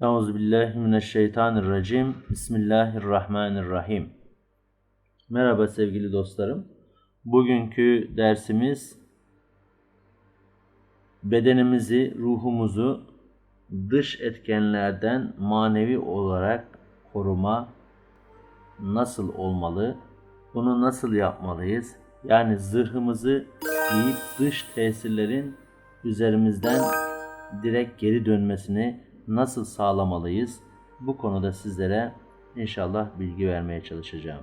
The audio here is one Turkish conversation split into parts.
Euzubillahimineşşeytanirracim. Bismillahirrahmanirrahim. Merhaba sevgili dostlarım. Bugünkü dersimiz bedenimizi, ruhumuzu dış etkenlerden manevi olarak koruma nasıl olmalı? Bunu nasıl yapmalıyız? Yani zırhımızı giyip dış tesirlerin üzerimizden direkt geri dönmesini nasıl sağlamalıyız? Bu konuda sizlere inşallah bilgi vermeye çalışacağım.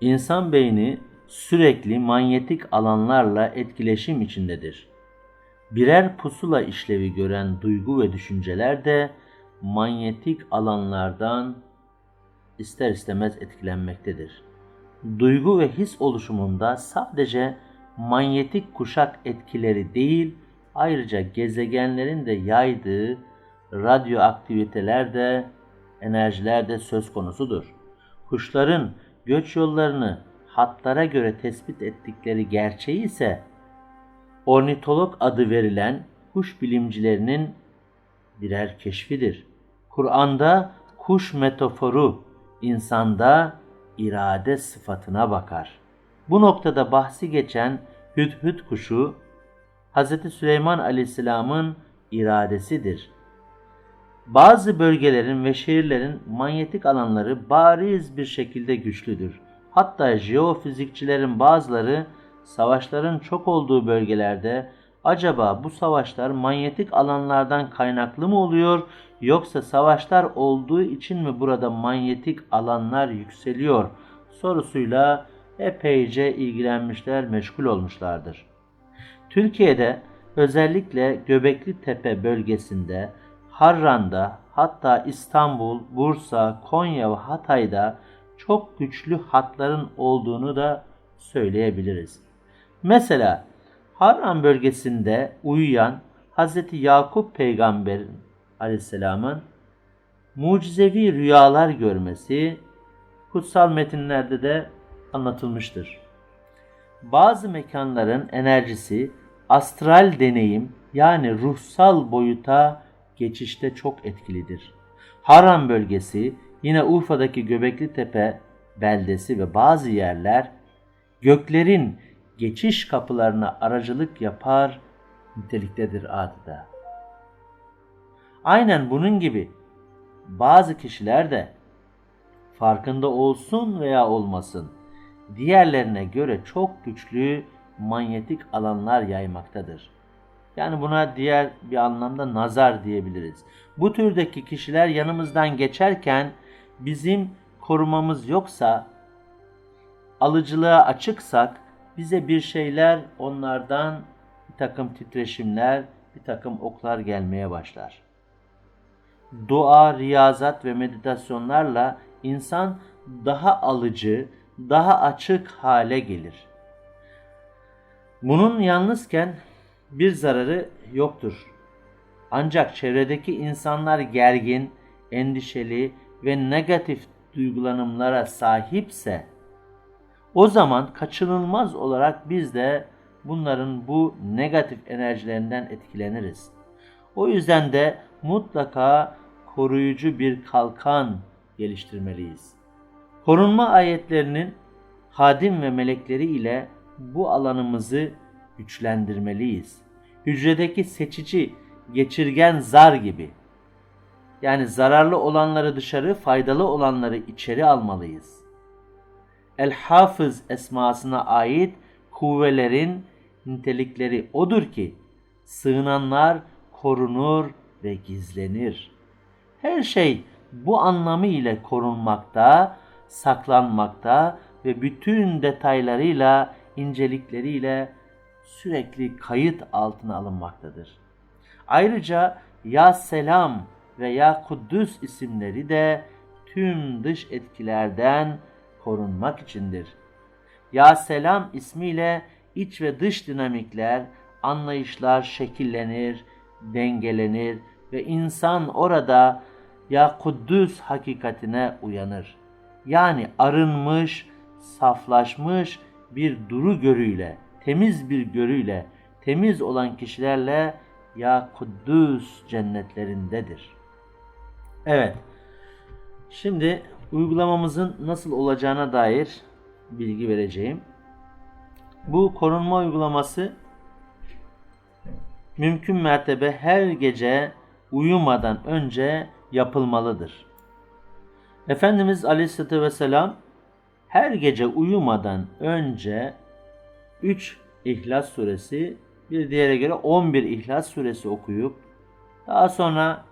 İnsan beyni sürekli manyetik alanlarla etkileşim içindedir. Birer pusula işlevi gören duygu ve düşünceler de manyetik alanlardan ister istemez etkilenmektedir. Duygu ve his oluşumunda sadece manyetik kuşak etkileri değil, ayrıca gezegenlerin de yaydığı radyoaktiviteler de enerjiler de söz konusudur. Kuşların göç yollarını hatlara göre tespit ettikleri gerçeği ise ornitolog adı verilen kuş bilimcilerinin birer keşfidir. Kur'an'da kuş metaforu insanda irade sıfatına bakar. Bu noktada bahsi geçen hüdhüd kuşu Hz. Süleyman Aleyhisselam'ın iradesidir. Bazı bölgelerin ve şehirlerin manyetik alanları bariz bir şekilde güçlüdür. Hatta jeofizikçilerin bazıları savaşların çok olduğu bölgelerde acaba bu savaşlar manyetik alanlardan kaynaklı mı oluyor yoksa savaşlar olduğu için mi burada manyetik alanlar yükseliyor sorusuyla epeyce ilgilenmişler, meşgul olmuşlardır. Türkiye'de özellikle Göbekli Tepe bölgesinde, Harran'da, hatta İstanbul, Bursa, Konya ve Hatay'da çok güçlü hatların olduğunu da söyleyebiliriz. Mesela Harran bölgesinde uyuyan Hz. Yakup peygamber aleyhisselamın mucizevi rüyalar görmesi kutsal metinlerde de anlatılmıştır. Bazı mekanların enerjisi astral deneyim yani ruhsal boyuta geçişte çok etkilidir. Haram bölgesi yine Urfa'daki Göbekli Tepe beldesi ve bazı yerler göklerin geçiş kapılarına aracılık yapar niteliktedir adeta. Aynen bunun gibi bazı kişiler de farkında olsun veya olmasın diğerlerine göre çok güçlü manyetik alanlar yaymaktadır. Yani buna diğer bir anlamda nazar diyebiliriz. Bu türdeki kişiler yanımızdan geçerken bizim korumamız yoksa, alıcılığa açıksak bize bir şeyler onlardan bir takım titreşimler, bir takım oklar gelmeye başlar. Dua, riyazat ve meditasyonlarla insan daha alıcı, daha açık hale gelir. Bunun yalnızken bir zararı yoktur. Ancak çevredeki insanlar gergin, endişeli ve negatif duygulanımlara sahipse o zaman kaçınılmaz olarak biz de bunların bu negatif enerjilerinden etkileniriz. O yüzden de mutlaka koruyucu bir kalkan geliştirmeliyiz. Korunma ayetlerinin hadim ve melekleri ile bu alanımızı güçlendirmeliyiz. Hücredeki seçici, geçirgen zar gibi. Yani zararlı olanları dışarı, faydalı olanları içeri almalıyız. El-Hafız esmasına ait kuvvelerin nitelikleri odur ki sığınanlar korunur ve gizlenir. Her şey bu anlamı ile korunmakta, saklanmakta ve bütün detaylarıyla, incelikleriyle sürekli kayıt altına alınmaktadır. Ayrıca Ya Selam ve Ya Kuddüs isimleri de tüm dış etkilerden korunmak içindir. Ya Selam ismiyle iç ve dış dinamikler, anlayışlar şekillenir, dengelenir ve insan orada Ya Kuddüs hakikatine uyanır. Yani arınmış, saflaşmış bir duru görüyle temiz bir görüyle, temiz olan kişilerle ya Kuddüs cennetlerindedir. Evet. Şimdi uygulamamızın nasıl olacağına dair bilgi vereceğim. Bu korunma uygulaması mümkün mertebe her gece uyumadan önce yapılmalıdır. Efendimiz Aleyhisselatü Vesselam her gece uyumadan önce 3 İhlas suresi bir diğere göre 11 İhlas suresi okuyup daha sonra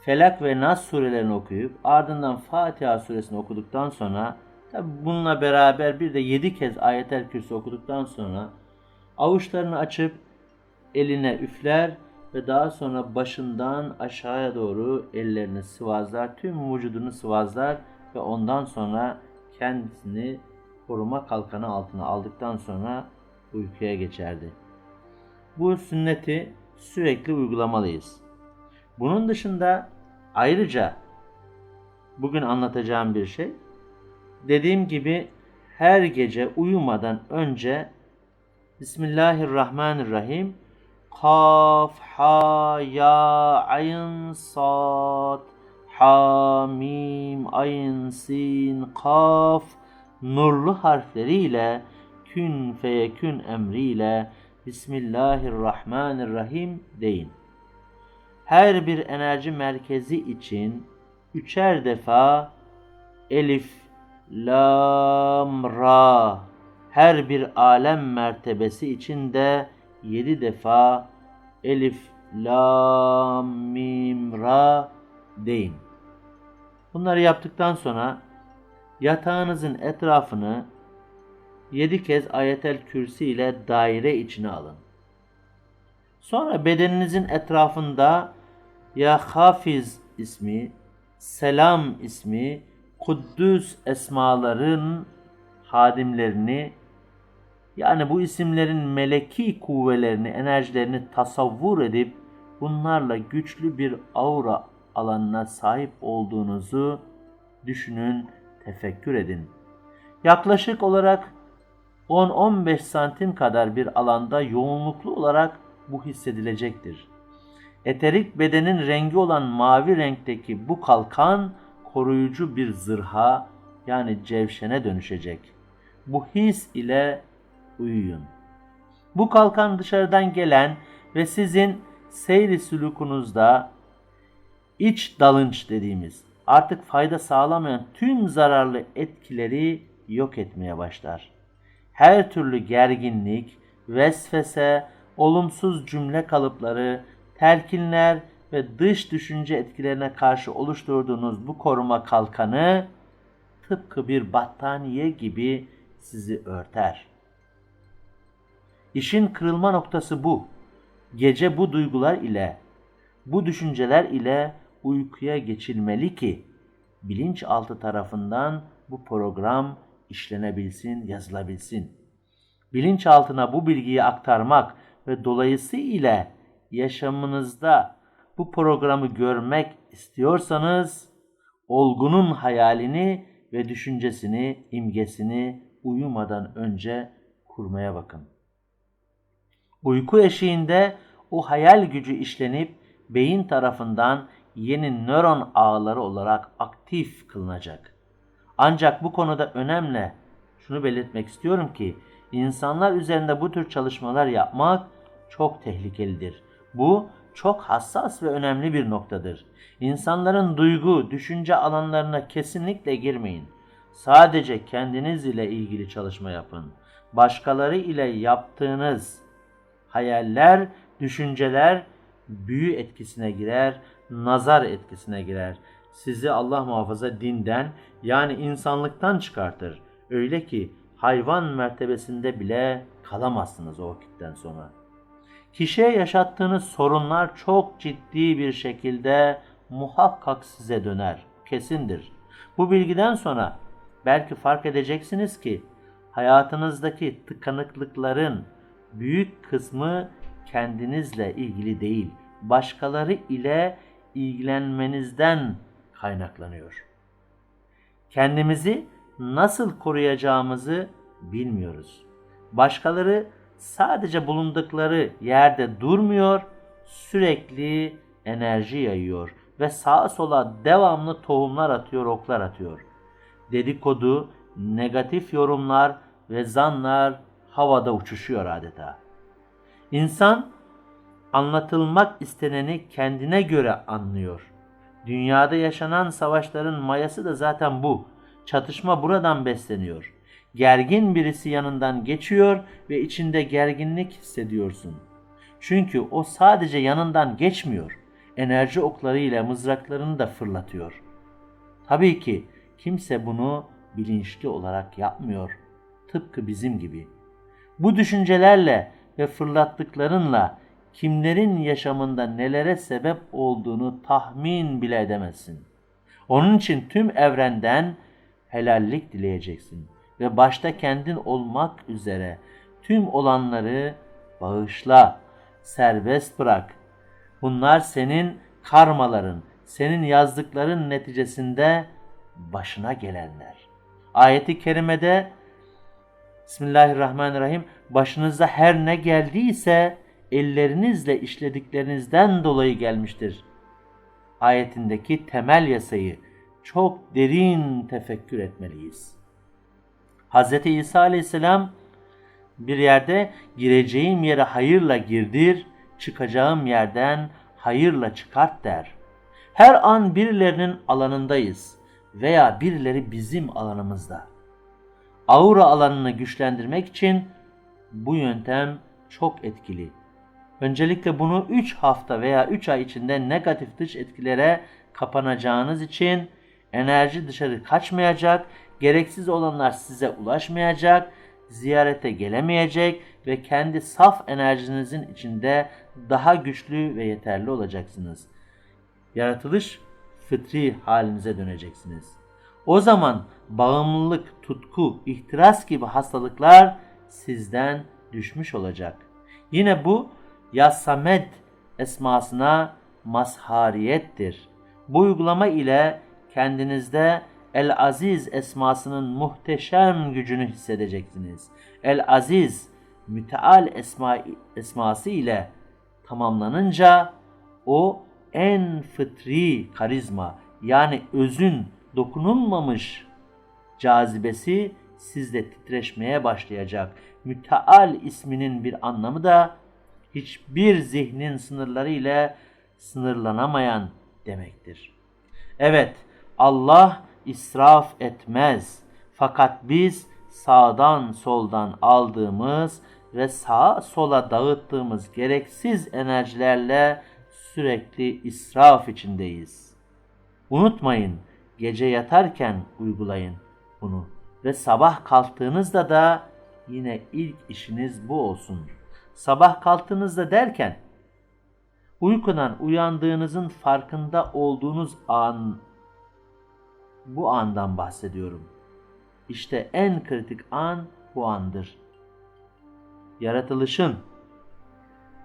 Felak ve Nas surelerini okuyup ardından Fatiha suresini okuduktan sonra tabi bununla beraber bir de 7 kez ayetel kürsü okuduktan sonra avuçlarını açıp eline üfler ve daha sonra başından aşağıya doğru ellerini sıvazlar, tüm vücudunu sıvazlar ve ondan sonra kendisini koruma kalkanı altına aldıktan sonra uykuya geçerdi. Bu sünneti sürekli uygulamalıyız. Bunun dışında ayrıca bugün anlatacağım bir şey. Dediğim gibi her gece uyumadan önce Bismillahirrahmanirrahim Kaf, ha, ya, ayn, sad, ha, mim, ayn, sin, kaf nurlu harfleriyle kün feyekün emriyle Bismillahirrahmanirrahim deyin. Her bir enerji merkezi için üçer defa elif, lam, ra her bir alem mertebesi için de yedi defa elif, lam, mim, ra deyin. Bunları yaptıktan sonra yatağınızın etrafını yedi kez ayetel kürsi ile daire içine alın. Sonra bedeninizin etrafında ya Hafiz ismi, Selam ismi, Kuddüs esmaların hadimlerini yani bu isimlerin meleki kuvvelerini, enerjilerini tasavvur edip bunlarla güçlü bir aura alanına sahip olduğunuzu düşünün, tefekkür edin. Yaklaşık olarak 10-15 santim kadar bir alanda yoğunluklu olarak bu hissedilecektir. Eterik bedenin rengi olan mavi renkteki bu kalkan koruyucu bir zırha yani cevşene dönüşecek. Bu his ile uyuyun. Bu kalkan dışarıdan gelen ve sizin seyri sulukunuzda iç dalınç dediğimiz artık fayda sağlamayan tüm zararlı etkileri yok etmeye başlar. Her türlü gerginlik, vesvese, olumsuz cümle kalıpları, telkinler ve dış düşünce etkilerine karşı oluşturduğunuz bu koruma kalkanı tıpkı bir battaniye gibi sizi örter. İşin kırılma noktası bu. Gece bu duygular ile, bu düşünceler ile uykuya geçilmeli ki bilinçaltı tarafından bu program işlenebilsin, yazılabilsin. Bilinçaltına bu bilgiyi aktarmak ve dolayısıyla yaşamınızda bu programı görmek istiyorsanız olgunun hayalini ve düşüncesini, imgesini uyumadan önce kurmaya bakın. Uyku eşiğinde o hayal gücü işlenip beyin tarafından yeni nöron ağları olarak aktif kılınacak. Ancak bu konuda önemli şunu belirtmek istiyorum ki insanlar üzerinde bu tür çalışmalar yapmak çok tehlikelidir. Bu çok hassas ve önemli bir noktadır. İnsanların duygu, düşünce alanlarına kesinlikle girmeyin. Sadece kendiniz ile ilgili çalışma yapın. Başkaları ile yaptığınız hayaller, düşünceler büyü etkisine girer, nazar etkisine girer. Sizi Allah muhafaza dinden yani insanlıktan çıkartır. Öyle ki hayvan mertebesinde bile kalamazsınız o vakitten sonra. Kişiye yaşattığınız sorunlar çok ciddi bir şekilde muhakkak size döner. Kesindir. Bu bilgiden sonra belki fark edeceksiniz ki hayatınızdaki tıkanıklıkların büyük kısmı kendinizle ilgili değil, başkaları ile ilgilenmenizden kaynaklanıyor. Kendimizi nasıl koruyacağımızı bilmiyoruz. Başkaları sadece bulundukları yerde durmuyor, sürekli enerji yayıyor. ve sağa sola devamlı tohumlar atıyor, oklar atıyor. Dedikodu, negatif yorumlar ve zanlar havada uçuşuyor adeta. İnsan anlatılmak isteneni kendine göre anlıyor. Dünyada yaşanan savaşların mayası da zaten bu. Çatışma buradan besleniyor. Gergin birisi yanından geçiyor ve içinde gerginlik hissediyorsun. Çünkü o sadece yanından geçmiyor. Enerji oklarıyla mızraklarını da fırlatıyor. Tabii ki kimse bunu bilinçli olarak yapmıyor. Tıpkı bizim gibi. Bu düşüncelerle ve fırlattıklarınla kimlerin yaşamında nelere sebep olduğunu tahmin bile edemezsin. Onun için tüm evrenden helallik dileyeceksin ve başta kendin olmak üzere tüm olanları bağışla, serbest bırak. Bunlar senin karmaların, senin yazdıkların neticesinde başına gelenler. Ayeti kerimede Bismillahirrahmanirrahim başınıza her ne geldiyse ellerinizle işlediklerinizden dolayı gelmiştir. Ayetindeki temel yasayı çok derin tefekkür etmeliyiz. Hz. İsa aleyhisselam bir yerde gireceğim yere hayırla girdir, çıkacağım yerden hayırla çıkart der. Her an birilerinin alanındayız veya birileri bizim alanımızda. Aura alanını güçlendirmek için bu yöntem çok etkili. Öncelikle bunu 3 hafta veya 3 ay içinde negatif dış etkilere kapanacağınız için enerji dışarı kaçmayacak, gereksiz olanlar size ulaşmayacak, ziyarete gelemeyecek ve kendi saf enerjinizin içinde daha güçlü ve yeterli olacaksınız. Yaratılış fıtri halinize döneceksiniz. O zaman bağımlılık, tutku, ihtiras gibi hastalıklar sizden düşmüş olacak. Yine bu Ya Samet esmasına mazhariyettir. Bu uygulama ile kendinizde El Aziz esmasının muhteşem gücünü hissedeceksiniz. El Aziz müteal esma, esması ile tamamlanınca o en fıtri karizma yani özün dokunulmamış cazibesi sizde titreşmeye başlayacak. Müteal isminin bir anlamı da hiçbir zihnin sınırları ile sınırlanamayan demektir. Evet, Allah israf etmez. Fakat biz sağdan soldan aldığımız ve sağa sola dağıttığımız gereksiz enerjilerle sürekli israf içindeyiz. Unutmayın, gece yatarken uygulayın bunu ve sabah kalktığınızda da yine ilk işiniz bu olsun. Sabah kalktığınızda derken uykudan uyandığınızın farkında olduğunuz an bu andan bahsediyorum. İşte en kritik an bu andır. Yaratılışın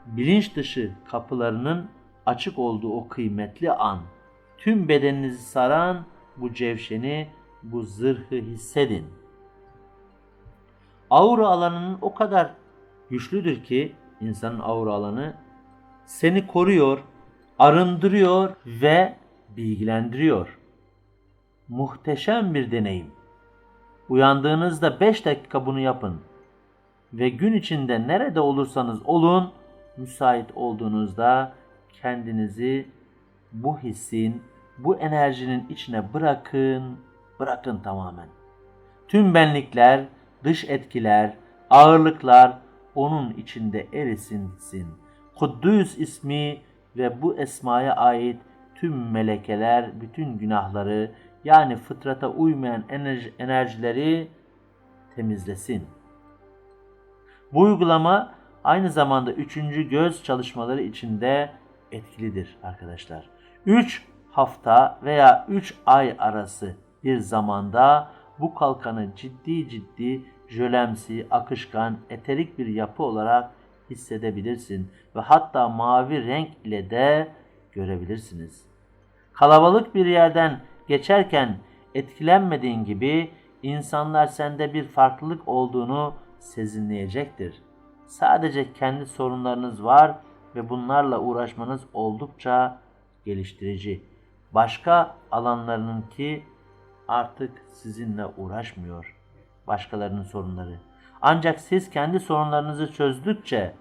bilinç dışı kapılarının açık olduğu o kıymetli an. Tüm bedeninizi saran bu cevşeni, bu zırhı hissedin. Aura alanının o kadar güçlüdür ki insanın aura alanı seni koruyor, arındırıyor ve bilgilendiriyor. Muhteşem bir deneyim. Uyandığınızda 5 dakika bunu yapın ve gün içinde nerede olursanız olun müsait olduğunuzda kendinizi bu hissin, bu enerjinin içine bırakın, bırakın tamamen. Tüm benlikler, dış etkiler, ağırlıklar onun içinde erisinsin. Kuddüs ismi ve bu esmaya ait tüm melekeler bütün günahları yani fıtrata uymayan enerji, enerjileri temizlesin. Bu uygulama aynı zamanda üçüncü göz çalışmaları içinde etkilidir arkadaşlar. 3 hafta veya 3 ay arası bir zamanda bu kalkanı ciddi ciddi jölemsi, akışkan, eterik bir yapı olarak hissedebilirsin ve hatta mavi renk ile de görebilirsiniz. Kalabalık bir yerden geçerken etkilenmediğin gibi insanlar sende bir farklılık olduğunu sezinleyecektir. Sadece kendi sorunlarınız var ve bunlarla uğraşmanız oldukça geliştirici. Başka alanlarının ki artık sizinle uğraşmıyor başkalarının sorunları. Ancak siz kendi sorunlarınızı çözdükçe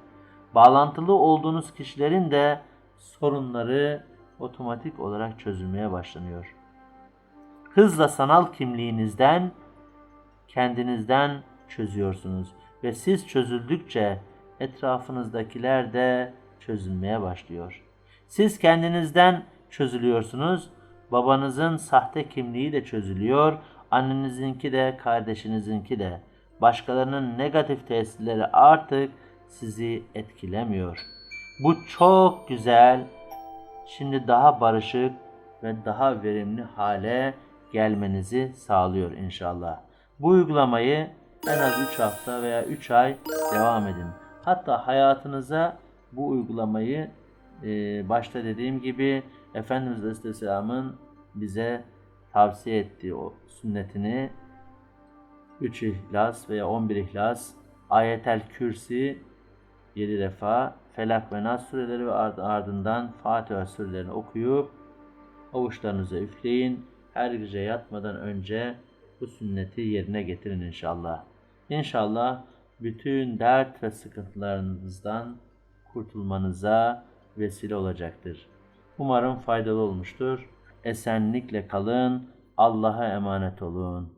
bağlantılı olduğunuz kişilerin de sorunları otomatik olarak çözülmeye başlanıyor. Hızla sanal kimliğinizden kendinizden çözüyorsunuz ve siz çözüldükçe etrafınızdakiler de çözülmeye başlıyor. Siz kendinizden çözülüyorsunuz, babanızın sahte kimliği de çözülüyor, annenizinki de, kardeşinizinki de. Başkalarının negatif tesirleri artık sizi etkilemiyor. Bu çok güzel. Şimdi daha barışık ve daha verimli hale gelmenizi sağlıyor inşallah. Bu uygulamayı en az 3 hafta veya 3 ay devam edin. Hatta hayatınıza bu uygulamayı e, başta dediğim gibi Efendimiz Aleyhisselam'ın bize tavsiye ettiği o sünnetini 3 ihlas veya 11 ihlas ayetel kürsi 7 defa Felak ve Nas sureleri ve ard- ardından Fatiha surelerini okuyup avuçlarınıza üfleyin. Her gece yatmadan önce bu sünneti yerine getirin inşallah. İnşallah bütün dert ve sıkıntılarınızdan kurtulmanıza vesile olacaktır. Umarım faydalı olmuştur. Esenlikle kalın. Allah'a emanet olun.